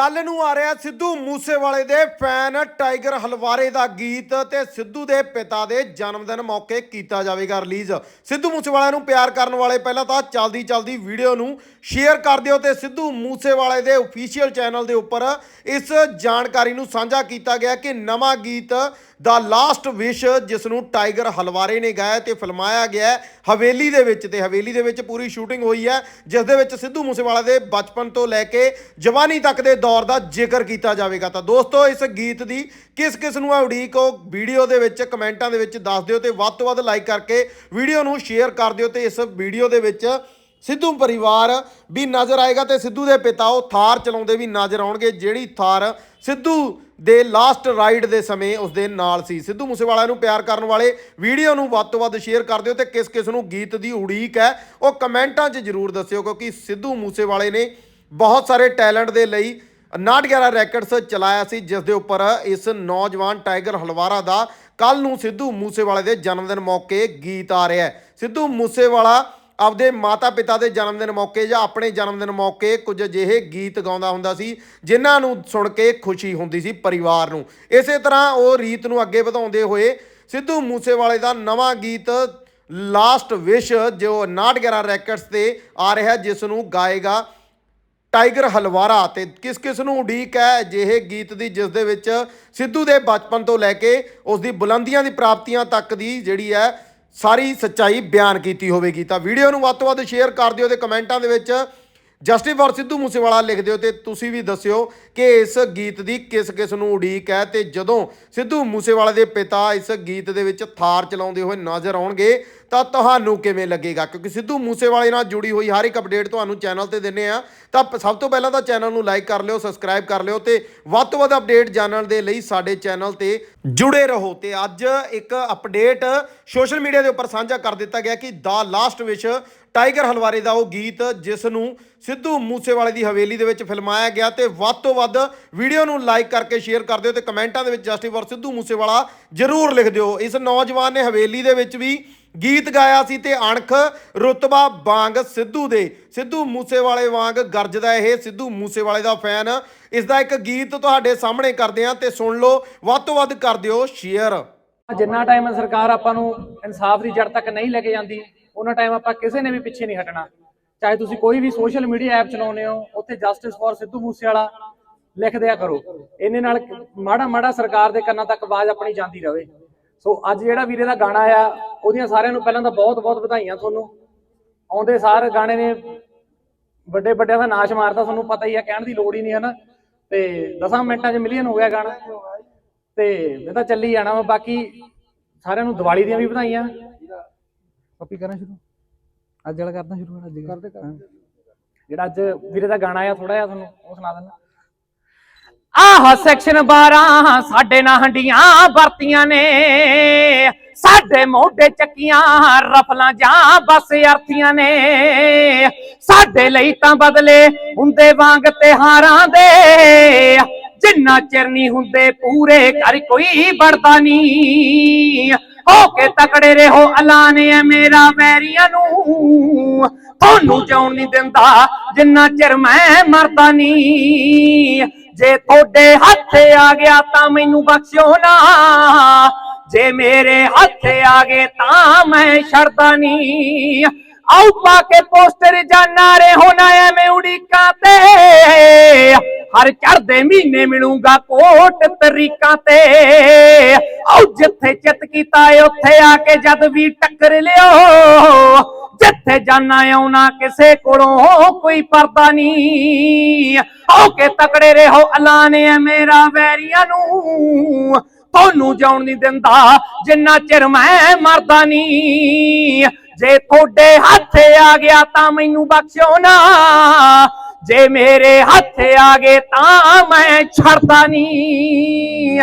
ਕੱਲ ਨੂੰ ਆ ਰਿਹਾ ਸਿੱਧੂ ਮੂਸੇਵਾਲੇ ਦੇ ਫੈਨ ਟਾਈਗਰ ਹਲਵਾਰੇ ਦਾ ਗੀਤ ਤੇ ਸਿੱਧੂ ਦੇ ਪਿਤਾ ਦੇ ਜਨਮ ਦਿਨ ਮੌਕੇ ਕੀਤਾ ਜਾਵੇਗਾ ਰਿਲੀਜ਼। ਸਿੱਧੂ ਮੂਸੇਵਾਲੇ ਨੂੰ ਪਿਆਰ ਕਰਨ ਵਾਲੇ ਪਹਿਲਾਂ ਤਾਂ ਚਲਦੀ ਚਲਦੀ ਵੀਡੀਓ ਨੂੰ ਸ਼ੇਅਰ ਕਰ ਦਿਓ ਤੇ ਸਿੱਧੂ ਮੂਸੇਵਾਲੇ ਦੇ ਅਫੀਸ਼ੀਅਲ ਚੈਨਲ ਦੇ ਉੱਪਰ ਇਸ ਜਾਣਕਾਰੀ ਨੂੰ ਸਾਂਝਾ ਕੀਤਾ ਗਿਆ ਕਿ ਨਵਾਂ ਗੀਤ ਦਾ ਲਾਸਟ ਵਿਸ਼ ਜਿਸ ਨੂੰ ਟਾਈਗਰ ਹਲਵਾਰੇ ਨੇ ਗਾਇਆ ਤੇ ਫਿਲਮਾਇਆ ਗਿਆ ਹਵੇਲੀ ਦੇ ਵਿੱਚ ਤੇ ਹਵੇਲੀ ਦੇ ਵਿੱਚ ਪੂਰੀ ਸ਼ੂਟਿੰਗ ਹੋਈ ਹੈ, ਜਿਸ ਦੇ ਵਿੱਚ ਸਿੱਧੂ ਮੂਸੇਵਾਲਾ ਦੇ ਬਚਪਨ ਤੋਂ ਲੈ ਕੇ ਜਵਾਨੀ ਤੱਕ ਦੇ ਦੌਰ ਦਾ ਜ਼ਿਕਰ ਕੀਤਾ ਜਾਵੇਗਾ। ਤਾਂ ਦੋਸਤੋ, ਇਸ ਗੀਤ ਦੀ ਕਿਸ ਕਿਸ ਨੂੰ ਹੈ ਉਡੀਕ, ਉਹ ਵੀਡੀਓ ਦੇ ਵਿੱਚ ਕਮੈਂਟਾਂ ਦੇ ਵਿੱਚ ਦੱਸ ਦਿਓ ਤੇ ਵੱਧ ਤੋਂ ਵੱਧ ਲਾਈਕ ਕਰਕੇ ਵੀਡੀਓ ਨੂੰ ਸ਼ੇਅਰ ਕਰ ਦਿਓ ਤੇ ਇਸ ਵੀਡੀਓ ਦੇ ਵਿੱਚ ਸਿੱਧੂ ਪਰਿਵਾਰ ਵੀ ਨਜ਼ਰ ਆਏਗਾ ਤੇ ਸਿੱਧੂ ਦੇ ਪਿਤਾ ਉਹ ਥਾਰ ਚਲਾਉਂਦੇ ਵੀ ਨਜ਼ਰ ਆਉਣਗੇ, ਜਿਹੜੀ ਥਾਰ ਸਿੱਧੂ ਦੇ ਲਾਸਟ ਰਾਈਡ ਦੇ ਸਮੇਂ ਉਸ ਦੇ ਨਾਲ ਸੀ। ਸਿੱਧੂ ਮੂਸੇਵਾਲਾ ਨੂੰ ਪਿਆਰ ਕਰਨ ਵਾਲੇ ਵੀਡੀਓ ਨੂੰ ਵੱਧ ਤੋਂ ਵੱਧ ਸ਼ੇਅਰ ਕਰ ਦਿਓ ਤੇ ਕਿਸ ਕਿਸ ਨੂੰ ਗੀਤ ਦੀ ਉਡੀਕ ਹੈ, ਉਹ ਕਮੈਂਟਾਂ 'ਚ ਜਰੂਰ ਦੱਸਿਓ, ਕਿਉਂਕਿ ਸਿੱਧੂ ਮੂਸੇਵਾਲੇ ਨੇ ਬਹੁਤ ਸਾਰੇ ਟੈਲੈਂਟ ਦੇ ਲਈ 911 ਰੈਕਟਸ ਚਲਾਇਆ ਸੀ, ਜਿਸ ਦੇ ਉੱਪਰ ਇਸ ਨੌਜਵਾਨ ਟਾਈਗਰ ਹਲਵਾਰਾ ਦਾ ਕੱਲ ਨੂੰ ਸਿੱਧੂ ਮੂਸੇਵਾਲੇ ਦੇ ਜਨਮ ਦਿਨ ਮੌਕੇ ਗੀਤ ਆ ਰਿਹਾ ਹੈ। ਸਿੱਧੂ ਮੂਸੇਵਾਲਾ ਆਪਦੇ ਮਾਤਾ-ਪਿਤਾ ਦੇ ਜਨਮ ਦਿਨ ਮੌਕੇ ਜਾਂ ਆਪਣੇ ਜਨਮ ਦਿਨ ਮੌਕੇ ਕੁਝ ਅਜਿਹੇ ਗੀਤ ਗਾਉਂਦਾ ਹੁੰਦਾ ਸੀ, ਜਿਨ੍ਹਾਂ ਨੂੰ ਸੁਣ ਕੇ ਖੁਸ਼ੀ ਹੁੰਦੀ ਸੀ ਪਰਿਵਾਰ ਨੂੰ। ਇਸੇ ਤਰ੍ਹਾਂ ਉਹ ਰੀਤ ਨੂੰ ਅੱਗੇ ਵਧਾਉਂਦੇ ਹੋਏ ਸਿੱਧੂ ਮੂਸੇਵਾਲੇ ਦਾ ਨਵਾਂ ਗੀਤ ਲਾਸਟ ਵਿਸ਼ ਜੋ 911 ਰੈਕਟਸ ਤੇ ਆ ਰਿਹਾ, ਜਿਸ ਨੂੰ ਗਾਏਗਾ ਟਾਈਗਰ ਹਲਵਾਰਾ। ਤੇ ਕਿਸ ਕਿਸ ਨੂੰ ਉਡੀਕ ਹੈ ਅਜਿਹੇ ਗੀਤ ਦੀ, ਜਿਸ ਦੇ ਵਿੱਚ ਸਿੱਧੂ ਦੇ ਬਚਪਨ ਤੋਂ ਲੈ ਕੇ ਉਸ ਦੀ ਬੁਲੰਦੀਆਂ ਦੀ ਪ੍ਰਾਪਤੀਆਂ ਤੱਕ ਦੀ ਜਿਹੜੀ ਹੈ ਸਾਰੀ ਸੱਚਾਈ ਬਿਆਨ ਕੀਤੀ ਹੋਵੇਗੀ। ਤਾਂ ਵੀਡੀਓ ਨੂੰ ਵੱਧ ਤੋਂ ਵੱਧ ਸ਼ੇਅਰ ਕਰ ਦਿਓ ਤੇ ਕਮੈਂਟਾਂ ਦੇ ਵਿੱਚ ਜਸਟਿਸ ਫॉर ਸਿੱਧੂ ਮੂਸੇਵਾਲਾ ਲਿਖ ਦਿਓ ਤੇ ਤੁਸੀਂ ਵੀ ਦੱਸਿਓ ਕਿ ਇਸ ਗੀਤ ਦੀ ਕਿਸ ਕਿਸ ਨੂੰ ਉਡੀਕ ਹੈ ਤੇ ਜਦੋਂ ਸਿੱਧੂ ਮੂਸੇਵਾਲੇ ਦੇ ਪਿਤਾ ਇਸ ਗੀਤ ਦੇ ਵਿੱਚ ਥਾਰ ਚਲਾਉਂਦੇ ਹੋਏ ਨਜ਼ਰ ਆਉਣਗੇ ਤਾਂ ਤੁਹਾਨੂੰ ਕਿਵੇਂ ਲੱਗੇਗਾ? ਕਿਉਂਕਿ ਸਿੱਧੂ ਮੂਸੇਵਾਲੇ ਨਾਲ ਜੁੜੀ ਹੋਈ ਹਰ ਇੱਕ ਅਪਡੇਟ ਤੁਹਾਨੂੰ ਚੈਨਲ ਤੇ ਦਿੰਨੇ ਆ। ਤਾਂ ਸਭ ਤੋਂ ਪਹਿਲਾਂ ਤਾਂ ਚੈਨਲ ਨੂੰ ਲਾਈਕ ਕਰ ਲਿਓ ਸਬਸਕ੍ਰਾਈਬ ਕਰ ਲਿਓ ਤੇ ਵੱਧ ਤੋਂ ਵੱਧ ਅਪਡੇਟ ਜਾਣਨ ਦੇ ਲਈ ਸਾਡੇ ਚੈਨਲ ਤੇ ਜੁੜੇ ਰਹੋ। ਤੇ ਅੱਜ ਇੱਕ ਅਪਡੇਟ ਸੋਸ਼ਲ ਮੀਡੀਆ ਦੇ ਉੱਪਰ ਸਾਂਝਾ ਕਰ ਦਿੱਤਾ ਗਿਆ ਕਿ ਦਾ ਲਾਸਟ ਵਿਸ਼ ਟਾਈਗਰ ਹਲਵਾਰੇ ਦਾ ਉਹ ਗੀਤ, ਜਿਸ ਨੂੰ ਸਿੱਧੂ ਮੂਸੇਵਾਲੇ ਦੀ ਹਵੇਲੀ ਦੇ ਵਿੱਚ ਫਿਲਮਾਇਆ ਗਿਆ ਤੇ ਵੱਧ ਤੋਂ ਵੱਧ ਵੀਡੀਓ ਨੂੰ ਲਾਈਕ ਕਰਕੇ ਸ਼ੇਅਰ ਕਰ ਦਿਓ ਤੇ ਕਮੈਂਟਾਂ ਦੇ ਵਿੱਚ ਜਸਟਿਸ ਫॉर ਸਿੱਧੂ ਮੂਸੇਵਾਲਾ ਜਰੂਰ ਲਿਖ ਦਿਓ। ਇਸ ਨੌਜਵਾਨ ਨੇ ਹਵੇਲੀ ਦੇ ਵਿੱਚ ਵੀ ਗੀਤ ਗਾਇਆ ਸੀ ਤੇ ਅਣਖ ਰੁਤਬਾ ਵਾਂਗ ਸਿੱਧੂ ਦੇ। ਸਿੱਧੂ ਮੂਸੇਵਾਲੇ ਵਾਂਗ ਗਰਜਦਾ ਇਹ ਸਿੱਧੂ ਮੂਸੇਵਾਲੇ ਦਾ ਫੈਨ। ਇਸ ਦਾ ਇੱਕ ਗੀਤ ਤੁਹਾਡੇ ਸਾਹਮਣੇ ਕਰਦੇ ਹਾਂ ਤੇ ਸੁਣ ਲਓ। ਵੱਧ ਤੋਂ ਵੱਧ ਕਰ ਦਿਓ ਸ਼ੇਅਰ। ਜਿੰਨਾ ਟਾਈਮ ਸਰਕਾਰ ਆਪਾਂ ਨੂੰ ਇਨਸਾਫ ਦੀ ਜੜ ਤੱਕ ਨਹੀਂ ਲੈ ਕੇ ਜਾਂਦੀ, ਉਹਨਾਂ ਟਾਈਮ ਆਪਾਂ ਕਿਸੇ ਨੇ ਵੀ ਪਿੱਛੇ ਨਹੀਂ ਹਟਣਾ। ਚਾਹੇ ਤੁਸੀਂ ਕੋਈ ਵੀ ਸੋਸ਼ਲ ਮੀਡੀਆ ਐਪ ਚਲਾਉਂਦੇ ਹੋ, ਉੱਥੇ ਜਸਟਿਸ ਫॉर ਸਿੱਧੂ ਮੂਸੇਵਾਲਾ ਲਿਖ ਦਿਆ ਕਰੋ। ਇਹਨੇ ਨਾਲ ਮਾੜਾ ਮਾੜਾ ਸਰਕਾਰ ਦੇ ਕੰਨਾਂ ਤੱਕ ਆਵਾਜ਼ ਆਪਣੀ ਜਾਂਦੀ ਰਹੇ। ਸੋ ਅੱਜ ਜਿਹੜਾ ਵੀਰੇ ਦਾ ਗਾਣਾ ਆ ਉਹਦੀਆਂ ਸਾਰਿਆਂ ਨੂੰ ਪਹਿਲਾਂ ਤਾਂ ਬਹੁਤ ਬਹੁਤ ਵਧਾਈਆਂ ਤੁਹਾਨੂੰ। ਆਉਂਦੇ ਸਾਰ ਗਾਣੇ ਨੇ ਵੱਡੇ ਵੱਡਿਆਂ ਦਾ ਨਾਸ਼ ਮਾਰਦਾ ਤੁਹਾਨੂੰ ਪਤਾ ਹੀ ਆ ਕਹਿਣ ਦੀ ਲੋੜ ਹੀ ਨਹੀਂ ਹੈ ਨਾ ਤੇ 10 ਮਿੰਟਾਂ 'ਚ ਮਿਲੀਅਨ ਹੋ ਗਿਆ ਗਾਣਾ। ਤੇ ਇਹ ਤਾਂ ਚੱਲੀ ਜਾਣਾ ਵਾ ਬਾਕੀ ਸਾਰਿਆਂ ਨੂੰ ਦੀਵਾਲੀ ਦੀਆਂ ਵੀ ਵਧਾਈਆਂ। ਕਾਪੀ ਕਰਾਂ ਸ਼ੁਰੂ? ਅੱਜ ਵਾਲਾ ਕਰਦਾ ਸ਼ੁਰੂ ਅੱਜ ਕਰਦੇ ਕਰ ਜਿਹੜਾ ਅੱਜ ਵੀਰੇ ਦਾ ਗਾਣਾ ਆ ਥੋੜਾ ਜਿਹਾ ਤੁਹਾਨੂੰ ਉਹ ਸੁਣਾ ਦਿੰਦਾ। ਆਹ ਸੈਕਸ਼ਨ 12 ਸਾਡੇ ਨਾਲ ਹੰਡੀਆਂ ਵਰਤੀਆਂ ਨੇ। ਸਾਡੇ ਮੋਢੇ ਚੱਕੀਆਂ, ਰਫਲਾਂ ਜਾਂ ਬਸ ਅਰਥੀਆਂ ਨੇ। ਸਾਡੇ ਲਈ ਤਾਂ ਬਦਲੇ ਹੁੰਦੇ ਵਾਂਗ ਤਿਹਾਰਾਂ ਦੇ। ਜਿੰਨਾ ਚਿਰ ਨਹੀਂ ਹੁੰਦੇ ਪੂਰੇ ਘਰ ਕੋਈ ਵੜਦਾ ਨਹੀਂ। ਹੋ ਕੇ ਤਕੜੇ ਰਹੋ ਐਲਾਨ ਹੈ ਮੇਰਾ ਵੈਰੀਆਂ ਨੂੰ। ਤੁਹਾਨੂੰ ਜਾਉਣ ਨਹੀਂ ਦਿੰਦਾ ਜਿੰਨਾ ਚਿਰ ਮੈਂ ਮਰਦਾ ਨਹੀਂ। ਜੇ ਤੁਹਾਡੇ ਹੱਥ ਆ ਗਿਆ ਤਾਂ ਮੈਨੂੰ ਬਖਸ਼ਿਓ ਨਾ। ਜੇ ਮੇਰੇ ਹੱਥ ਆ ਗਏ ਤਾਂ ਮੈਂ ਛੱਡਦਾ ਨਹੀਂ। ਆਉ ਪਾ ਕੇ ਪੋਸਟਰ ਜਾਂ ਨਾਰੇ ਹੋਣਾ ਐਵੇਂ ਉਡੀਕਾਂ ਤੇ। ਹਰ ਚੜਦੇ ਮਹੀਨੇ ਮਿਲੂੰਗਾ ਕੋਟ ਤਰੀਕਾਂ ਤੇ। ਆਉ ਜਿੱਥੇ ਚਿੱਤ ਕੀਤਾ ਉੱਥੇ ਆ ਕੇ ਜਦ ਵੀ ਟੱਕਰ ਲਿਓ। ਜਿੱਥੇ ਜਾਣਾ ਆਉਣਾ ਕਿਸੇ ਕੋਲੋਂ ਕੋਈ ਪਰਦਾ ਨਹੀਂ। ਹੋ ਕੇ ਤਕੜੇ ਰਹੋ, ਐਲਾਨ ਹੈ ਮੇਰਾ ਵੈਰੀਆਂ ਨੂੰ। ਤੁਹਾਨੂੰ ਜਾਉਣ ਨਹੀਂ ਦਿੰਦਾ, ਜਿੰਨਾ ਚਿਰ ਮੈਂ ਮਰਦਾ ਨਹੀਂ ਜੇ ਤੁਹਾਡੇ ਹੱਥ ਆ ਗਿਆ ਤਾਂ ਮੈਨੂੰ ਬਖਸ਼ਿਓ ਨਾ। ਜੇ ਮੇਰੇ ਹੱਥ ਆ ਗਏ ਤਾਂ ਮੈਂ ਛੱਡਦਾ ਨਹੀਂ